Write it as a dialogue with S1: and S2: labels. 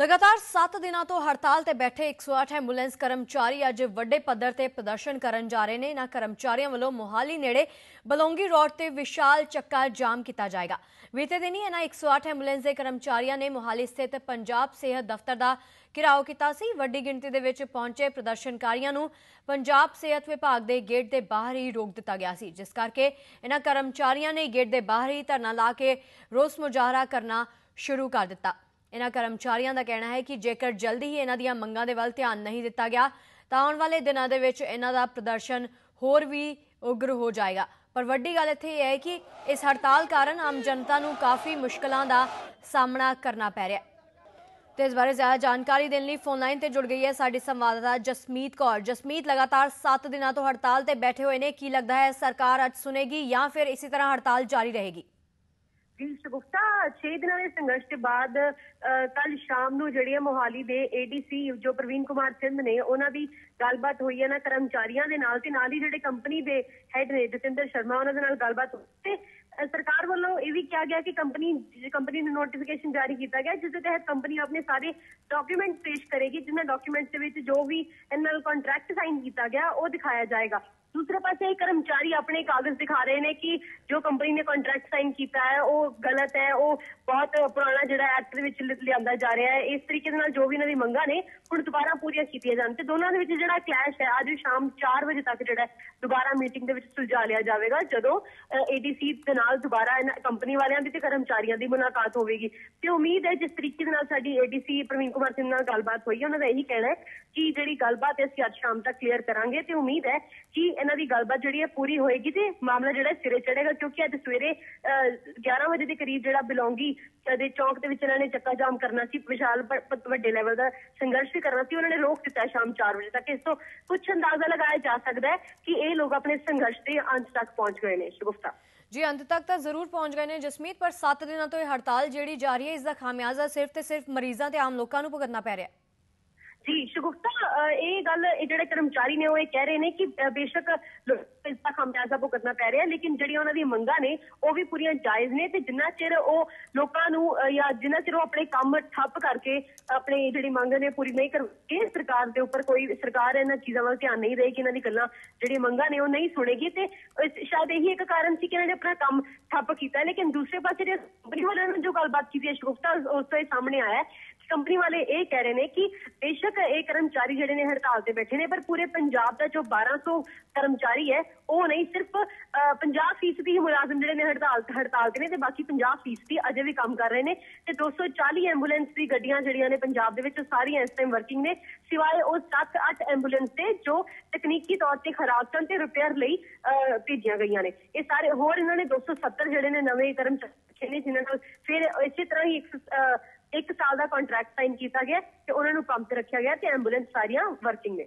S1: ਲਗਾਤਾਰ 7 ਦਿਨਾਂ ਤੋਂ ਹੜਤਾਲ ਤੇ ਬੈਠੇ 108 ਐਂਬੂਲੈਂਸ ਕਰਮਚਾਰੀ ਅੱਜ ਵੱਡੇ ਪੱਧਰ ਤੇ ਪ੍ਰਦਰਸ਼ਨ ਕਰਨ ਜਾ ਰਹੇ ਨੇ। ਇਹਨਾਂ ਕਰਮਚਾਰੀਆਂ ਵੱਲੋਂ ਮੋਹਾਲੀ ਨੇੜੇ ਬਲੌਂਗੀ ਰੋਡ ਤੇ ਵਿਸ਼ਾਲ ਚੱਕਾ ਜਾਮ ਕੀਤਾ ਜਾਏਗਾ। ਬੀਤੇ ਦਿਨੀ ਇਹਨਾਂ 108 ਐਂਬੂਲੈਂਸ ਦੇ ਕਰਮਚਾਰੀਆਂ ਨੇ ਮੋਹਾਲੀ ਸਥਿਤ ਪੰਜਾਬ ਸਿਹਤ ਦਫ਼ਤਰ ਦਾ ਘਿਰਾਓ ਕੀਤਾ ਸੀ। ਵੱਡੀ ਗਿਣਤੀ ਦੇ ਵਿੱਚ ਪਹੁੰਚੇ ਪ੍ਰਦਰਸ਼ਨਕਾਰੀਆਂ ਨੂੰ ਪੰਜਾਬ ਸਿਹਤ ਵਿਭਾਗ ਦੇ ਗੇਟ ਦੇ ਬਾਹਰ ਹੀ ਰੋਕ ਦਿੱਤਾ ਗਿਆ ਸੀ। ਜਿਸ ਕਰਕੇ ਇਹਨਾਂ ਕਰਮਚਾਰੀਆਂ ਨੇ ਗੇਟ ਦੇ ਬਾਹਰ ਹੀ ਧਰਨਾ ਲਾ ਕੇ ਰੋਸ ਮੁਜ਼ਾਹਰਾ ਕਰਨਾ ਸ਼ੁਰੂ ਕਰ ਦਿੱਤਾ। ਇਹਨਾਂ ਕਰਮਚਾਰੀਆਂ ਦਾ ਕਹਿਣਾ ਹੈ ਕਿ ਜੇਕਰ ਜਲਦੀ ਹੀ ਇਹਨਾਂ ਦੀਆਂ ਮੰਗਾਂ ਦੇ ਵੱਲ ਧਿਆਨ ਨਹੀਂ ਦਿੱਤਾ ਗਿਆ, ਤਾਂ ਆਉਣ ਵਾਲੇ ਦਿਨਾਂ ਦੇ ਵਿੱਚ ਇਹਨਾਂ ਦਾ ਪ੍ਰਦਰਸ਼ਨ ਹੋਰ ਵੀ ਉਗਰ ਹੋ ਜਾਏਗਾ। ਪਰ ਵੱਡੀ ਗੱਲ ਇੱਥੇ ਇਹ ਹੈ ਕਿ ਇਸ ਹੜਤਾਲ ਕਾਰਨ ਆਮ ਜਨਤਾ ਨੂੰ ਕਾਫੀ ਮੁਸ਼ਕਲਾਂ ਦਾ ਸਾਹਮਣਾ ਕਰਨਾ ਪੈ ਰਿਹਾ ਹੈ। ਤੇ ਇਸ ਬਾਰੇ ਜ਼ਿਆਦਾ ਜਾਣਕਾਰੀ ਦੇਣ ਲਈ ਫੋਨ ਲਾਈਨ ਤੇ ਜੁੜ ਗਈ ਹੈ ਸਾਡੀ ਸੰਵਾਦਦਾਤਾ ਜਸਮੀਤ ਕੌਰ। ਜਸਮੀਤ, ਲਗਾਤਾਰ 7 ਦਿਨਾਂ ਤੋਂ ਹੜਤਾਲ ਤੇ ਬੈਠੇ ਹੋਏ ਨੇ, ਕੀ ਲੱਗਦਾ ਹੈ ਸਰਕਾਰ ਅੱਜ ਸੁਨੇਗੀ ਜਾਂ ਫਿਰ ਇਸੇ ਤਰ੍ਹਾਂ ਹੜਤਾਲ ਜਾਰੀ ਰਹੇਗੀ?
S2: ਜੀ ਸ਼ਗੁਫਤਾ 6 ਦਿਨਾਂ ਦੇ ਸੰਘਰਸ਼ ਦੇ ਬਾਅਦ ਕੱਲ ਸ਼ਾਮ ਨੂੰ ਜਿਹੜੀ ਹੈ ਮੋਹਾਲੀ ਦੇ ਏਡੀਸੀ ਜੋ ਪ੍ਰਵੀਨ ਕੁਮਾਰ ਸਿੰਧ ਨੇ, ਉਹਨਾਂ ਦੀ ਗੱਲਬਾਤ ਹੋਈ ਹੈ ਨਾ ਕਰਮਚਾਰੀਆਂ ਦੇ ਨਾਲ ਤੇ ਨਾਲ ਹੀ ਜਿਹੜੇ ਕੰਪਨੀ ਦੇ ਹੈਡ ਨੇ, ਜਤਿੰਦਰ ਸ਼ਰਮਾ, ਉਹਨਾਂ ਦੇ ਨਾਲ ਗੱਲਬਾਤ ਹੋਈ ਤੇ ਸਰਕਾਰ ਵੱਲੋਂ ਇਹ ਵੀ ਕਿਹਾ ਗਿਆ ਕਿ ਕੰਪਨੀ ਕੰਪਨੀ ਨੂੰ ਨੋਟੀਫਿਕੇਸ਼ਨ ਜਾਰੀ ਕੀਤਾ ਗਿਆ, ਜਿਸ ਦੇ ਤਹਿਤ ਕੰਪਨੀ ਆਪਣੇ ਸਾਰੇ ਡਾਕੂਮੈਂਟ ਪੇਸ਼ ਕਰੇਗੀ, ਜਿਨ੍ਹਾਂ ਡਾਕੂਮੈਂਟਸ ਦੇ ਵਿੱਚ ਜੋ ਵੀ ਇਹਨਾਂ ਨਾਲ ਕੰਟਰੈਕਟ ਸਾਈਨ ਕੀਤਾ ਗਿਆ, ਉਹ ਦਿਖਾਇਆ ਜਾਏਗਾ। ਦੂਸਰੇ ਪਾਸੇ ਇਹ ਕਰਮਚਾਰੀ ਆਪਣੇ ਕਾਗਜ਼ ਦਿਖਾ ਰਹੇ ਨੇ ਕਿ ਜੋ ਕੰਪਨੀ ਨੇ ਕੰਟਰੈਕਟ ਸਾਈਨ ਕੀਤਾ ਹੈ ਉਹ ਗਲਤ ਹੈ ਉਹ ਬਹੁਤ ਪੁਰਾਣਾ ਜਿਹੜਾ ਐਕਟ ਦੇ ਵਿੱਚ ਲਿਆਂਦਾ ਜਾ ਰਿਹਾ ਹੈ ਇਸ ਤਰੀਕੇ ਦੇ ਨਾਲ ਜੋ ਵੀ ਇਹਨਾਂ ਦੀ ਮੰਗਾਂ ਨੇ ਹੁਣ ਦੁਬਾਰਾ ਪੂਰੀਆਂ ਕੀਤੀਆਂ ਜਾਣ ਤੇ ਦੋਨਾਂ ਦੇ ਵਿੱਚ ਜਿਹੜਾ ਕਲੈਸ਼ ਹੈ ਅੱਜ ਸ਼ਾਮ 4 ਵਜੇ ਤੱਕ ਜਿਹੜਾ ਦੁਬਾਰਾ ਮੀਟਿੰਗ ਦੇ ਵਿੱਚ ਸੁਲਝਾ ਲਿਆ ਜਾਵੇਗਾ ਜਦੋਂ ਏਡੀਸੀ ਦੇ ਨਾਲ ਦੁਬਾਰਾ ਇਹਨਾਂ ਕੰਪਨੀ ਵਾਲਿਆਂ ਦੀ ਤੇ ਕਰਮਚਾਰੀਆਂ ਦੀ ਮੁਲਾਕਾਤ ਹੋਵੇਗੀ ਤੇ ਉਮੀਦ ਹੈ ਜਿਸ ਤਰੀਕੇ ਦੇ ਨਾਲ ਸਾਡੀ ਏਡੀਸੀ ਪ੍ਰਵੀਨ ਕੁਮਾਰ ਸਿੰਘ ਨਾਲ ਗੱਲਬਾਤ ਹੋਈ ਉਹਨਾਂ ਦਾ ਇਹੀ ਕਹਿਣਾ ਹੈ ਕਿ ਜਿਹੜੀ ਗੱਲਬਾਤ ਹੈ ਅਸੀਂ ਅੱਜ ਸ਼ਾਮ ਤੱਕ ਕਲੀਅਰ ਕਰਾਂਗੇ ਤੇ ਉਮੀਦ ਹੈ ਕਿ ਇਹਨਾਂ ਦੀ ਗੱਲਬਾਤ ਜਿਹੜੀ ਹੈ ਪੂਰੀ ਹੋਏਗੀ ਤੇ ਮਾਮਲਾ ਜਿਹੜਾ ਸਿਰੇ ਚੜੇਗਾ ਕਿਉਂਕਿ ਅੱਜ ਸਵੇਰੇ ਅਹ, 11 ਵਜੇ ਦੇ ਕਰੀਬ ਜਿਹੜਾ ਬਿਲੋਂਗੀ ਦੇ ਚੌਕ ਦੇ ਵਿੱਚ ਇਹਨਾਂ ਨੇ ਚੱਕਾ ਜਾਮ ਕਰਨਾ ਸੀ ਵਿਸ਼ਾਲ ਵੱਡੇ ਲੈਵਲ ਦਾ ਸੰਘਰਸ਼ ਵੀ ਕਰਨਾ ਸੀ ਉਹਨਾਂ ਨੇ ਰੋਕ ਦਿੱਤਾ ਸ਼ਾਮ 4 ਵਜੇ ਤੱਕ। ਇਸ ਤੋਂ ਕੁਝ ਅੰਦਾਜ਼ਾ ਲਗਾਇਆ ਜਾ ਸਕਦਾ ਹੈ ਕਿ ਇਹ ਲੋਕ ਆਪਣੇ ਸੰਘਰਸ਼ ਦੇ ਅੰਤ ਤੱਕ ਪਹੁੰਚ ਗਏ ਨੇ। ਸ਼ਗੁਫਤਾ
S1: ਜੀ ਅੰਤ ਤੱਕ ਤਾਂ ਜ਼ਰੂਰ ਪਹੁੰਚ ਗਏ ਨੇ ਜਸਮੀਤ ਪਰ 7 ਦਿਨਾਂ ਤੋਂ ਇਹ ਹੜਤਾਲ ਜਿਹੜੀ ਜਾਰੀ ਹੈ ਇਸ ਦਾ ਖਾਮਿਆਜ਼ਾ ਸਿਰਫ ਤੇ ਸਿਰਫ ਮਰੀਜ਼ਾਂ ਤੇ ਆਮ ਲੋਕਾਂ ਨੂੰ ਭੁਗਤਣਾ ਪੈ ਰਿਹਾ ਹੈ।
S2: ਜੀ ਸ਼ਗੁਫਤਾ ਗੱਲ ਇਹ ਜਿਹੜੇ ਕਰਮਚਾਰੀ ਨੇ ਉਹ ਇਹ ਕਹਿ ਰਹੇ ਨੇ ਕਿ ਬੇਸ਼ੱਕ ਲੋ- ਇਸ ਦਾ ਖਾਮਿਆਜ਼ਾ ਭੁਗਤਣਾ ਪੈ ਰਿਹਾ, ਲੇਕਿਨ ਜਿਹੜੀਆਂ ਉਹਨਾਂ ਦੀਆਂ ਮੰਗਾਂ ਨੇ, ਉਹ ਵੀ ਪੂਰੀਆਂ ਜਾਇਜ਼ ਨੇ ਤੇ ਜਿੰਨਾ ਚਿਰ ਉਹ ਲੋਕਾਂ ਨੂੰ ਜਾਂ ਜਿੰਨਾ ਚਿਰ ਉਹ ਆਪਣੇ ਕੰਮ ਠੱਪ ਕਰਕੇ ਆਪਣੇ ਜਿਹੜੀ ਮੰਗ ਨੇ ਪੂਰੀ ਨਹੀਂ ਕਰਨਗੇ, ਸਰਕਾਰ ਦੇ ਉੱਪਰ ਕੋਈ ਸਰਕਾਰ ਇਹਨਾਂ ਚੀਜ਼ਾਂ ਵੱਲ ਧਿਆਨ ਨਹੀਂ ਦੇਗੀ ਇਹਨਾਂ ਦੀ ਗੱਲਾਂ ਜਿਹੜੀਆਂ ਮੰਗਾਂ ਨੇ ਉਹ ਨਹੀਂ ਸੁਣੇਗੀ ਤੇ ਸ਼ਾਇਦ ਇਹੀ ਇੱਕ ਕਾਰਨ ਸੀ ਕਿ ਇਹਨਾਂ ਨੇ ਆਪਣਾ ਕੰਮ ਠੱਪ ਕੀਤਾ, ਲੇਕਿਨ ਦੂਸਰੇ ਪਾਸੇ ਜਿਹੜੇ ਕੰਪਨੀ ਵਾਲਿਆਂ ਨੇ ਜੋ ਗੱਲਬਾਤ ਕੀਤੀ ਹੈ ਸ਼ਗੁਫਤਾ ਉਸ ਤੋਂ ਇਹ ਸਾਹਮਣੇ ਆਇਆ ਕੰਪਨੀ ਵਾਲੇ ਇਹ ਕਹਿ ਰਹੇ ਨੇ ਕਿ ਬੇਸ਼ੱਕ ਇਹ ਕਰਮਚਾਰੀ ਜਿਹੜੇ ਨੇ ਹੜਤਾਲ ਤੇ ਬੈਠੇ ਨੇ ਪਰ ਪੂਰੇ ਪੰਜਾਬ ਦਾ ਜੋ 1200 ਕਰਮਚਾਰੀ ਹੈ ਉਹ ਨਹੀਂ ਸਿਰਫ 50% ਹੀ ਮੁਲਾਜ਼ਮ ਜਿਹੜੇ ਨੇ ਹੜਤਾਲ ਹੜਤਾਲ ਤੇ ਨੇ ਤੇ ਬਾਕੀ 50% ਅਜੇ ਵੀ ਕੰਮ ਕਰ ਰਹੇ ਨੇ ਤੇ 240 ਐਂਬੂਲੈਂਸ ਦੀ ਗੱਡੀਆਂ ਜਿਹੜੀਆਂ ਨੇ ਪੰਜਾਬ ਦੇ ਵਿੱਚ ਸਾਰੀਆਂ ਇਸ ਟਾਈਮ ਵਰਕਿੰਗ ਨੇ ਸਿਵਾਏ ਉਹ 7-8 ਐਂਬੂਲੈਂਸ ਤੇ ਜੋ ਤਕਨੀਕੀ ਤੌਰ ਤੇ ਖਰਾਬ ਸਨ ਤੇ ਰਿਪੇਅਰ ਲਈ ਅਹ, ਭੇਜੀਆਂ ਗਈਆਂ ਨੇ। ਇਹ ਸਾਰੇ ਹੋਰ ਇਹਨਾਂ ਨੇ 270 ਜਿਹੜੇ ਨੇ ਨਵੇਂ ਕਰਮਚਾਰੀ ਰੱਖੇ ਨੇ ਜਿਨ੍ਹਾਂ ਨਾਲ ਫਿਰ ਇਸੇ ਤਰ੍ਹਾਂ ਹੀ ਇੱਕ ਸਾਲ ਦਾ ਕੰਟਰੈਕਟ ਸਾਈਨ ਕੀਤਾ ਗਿਆ ਤੇ ਉਹਨਾਂ ਨੂੰ ਪੰਪ ਤੇ ਰੱਖਿਆ ਗਿਆ ਤੇ ਐਂਬੂਲੈਂਸ ਸਾਰੀਆਂ ਵਰਕਿੰਗ ਨੇ।